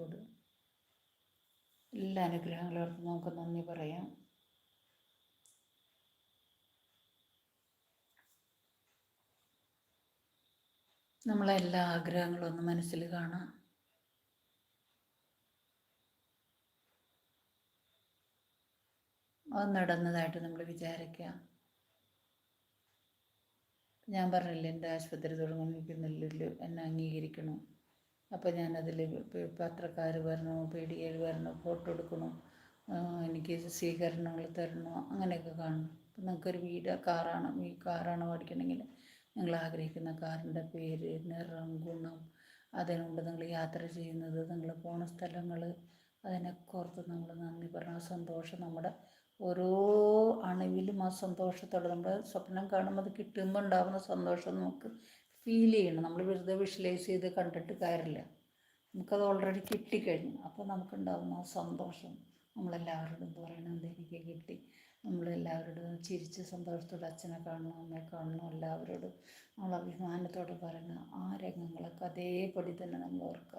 ദൈവത്തോട് എല്ലാ അനുഗ്രഹങ്ങളോർത്ത് നമുക്ക് നന്ദി പറയാം. നമ്മളെ എല്ലാ ആഗ്രഹങ്ങളും ഒന്ന് മനസ്സിൽ കാണാം. അത് നടന്നതായിട്ട് നമ്മൾ വിചാരിക്കാം. ഞാൻ പറഞ്ഞില്ലേ എന്റെ ആശുപത്രി തുടങ്ങുമ്പോൾ എന്നെ അംഗീകരിക്കണം. അപ്പോൾ ഞാനതിൽ പത്രക്കാർ വരണോ എ വരണോ ഫോട്ടോ എടുക്കണോ എനിക്ക് സ്വീകരണങ്ങൾ തരണോ അങ്ങനെയൊക്കെ കാണണം അപ്പം നിങ്ങൾക്കൊരു വീട് കാറാണ് ഈ കാറാണ് മേടിക്കണമെങ്കിൽ നിങ്ങൾ ആഗ്രഹിക്കുന്ന കാറിന്റെ പേര് നിറം ഗുണം അതിനുകൊണ്ട് നിങ്ങൾ യാത്ര ചെയ്യുന്നത് നിങ്ങൾ പോണ സ്ഥലങ്ങൾ അതിനൊക്കെ ഓർത്ത് നമ്മൾ നന്ദി പറഞ്ഞ സന്തോഷം നമ്മുടെ ഓരോ അണുവിലും ആ സന്തോഷത്തോടെ നമ്മുടെ സ്വപ്നം കാണുമ്പോൾ അത് കിട്ടുമ്പോൾ ഉണ്ടാകുന്ന സന്തോഷം നമുക്ക് ഫീൽ ചെയ്യണം. നമ്മൾ വെറുതെ വിഷ്വലൈസ് ചെയ്ത് കണ്ടിട്ട് കാര്യമില്ല. നമുക്കത് ഓൾറെഡി കിട്ടിക്കഴിഞ്ഞു. അപ്പോൾ നമുക്കുണ്ടാകുന്ന സന്തോഷം നമ്മളെല്ലാവരോടും പറയണം? എനിക്ക് കിട്ടി? നമ്മളെല്ലാവരോടും ചിരിച്ച് സന്തോഷത്തോടെ അച്ഛനെ കാണണം അമ്മയെ കാണണം എല്ലാവരോടും നമ്മൾ അഭിമാനത്തോടെ പറയണം ആ രംഗങ്ങളൊക്കെ അതേപടി തന്നെ നമ്മൾ ഓർക്കുക.